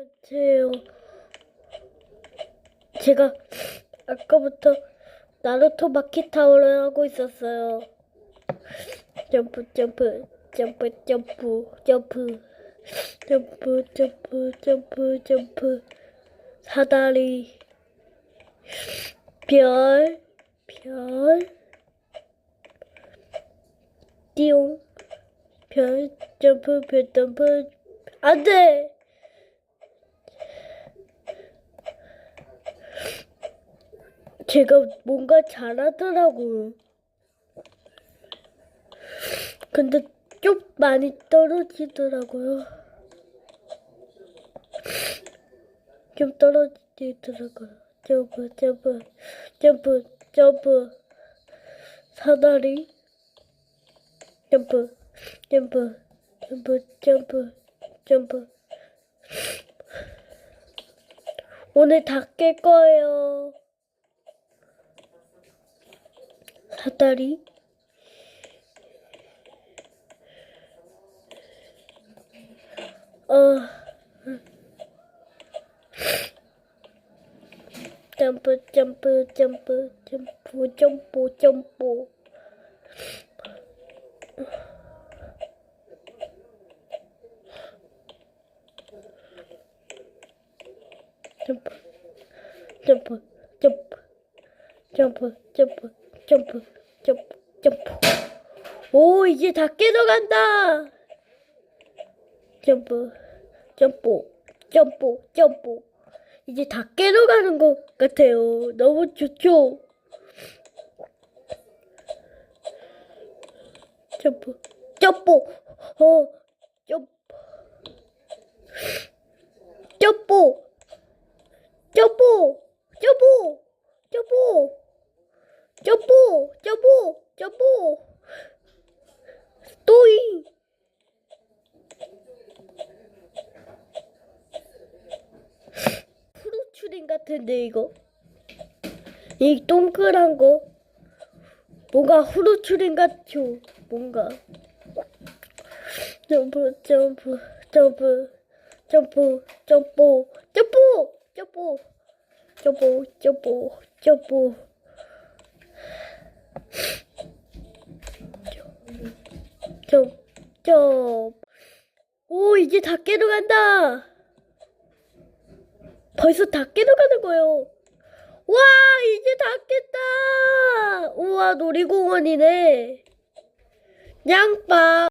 안녕하세요. 제가 아까부터 나루토 마키타워를 하고 있었어요. 점프 점프 점프 점프 점프 점프 점프 점프 점프 사다리 별 별, 띠용, 별, 점프, 별, 점프, 안 돼! 제가 뭔가 잘하더라고요. 근데 좀 많이 떨어지더라고요. 좀 떨어지더라고요. 점프, 점프, 점프, 점프, 사다리, 점프, 점프, 점프, 점프, 점프. 오늘 다 깰 거예요. 사다리. 어. 점프, 점프, 점프, 점프, 점프, 점프. 점프, 점프, 점프, 점프, 점프, 점프, 점프, 점프. 오, 이제 다 깨져간다. 점프, 점프, 점프, 점프. 이제 다 깨져가는 것 같아요. 너무 좋죠? 점프, 점프, 어, 점프, 점프, 점프, 점프, 점프, 점프, 점프, 또이. 후루추링 같은데 이거? 이 동그란 거? 뭔가 후루추링 같죠? 뭔가. 점프 점프 점프 점프 점프 점프! 점프! 점프! 점프! 점프 점점 오 이제 다 깨러 간다. 벌써 다 깨러 가는 거예요. 와 이제 다 깼다. 우와 놀이공원이네. 양빵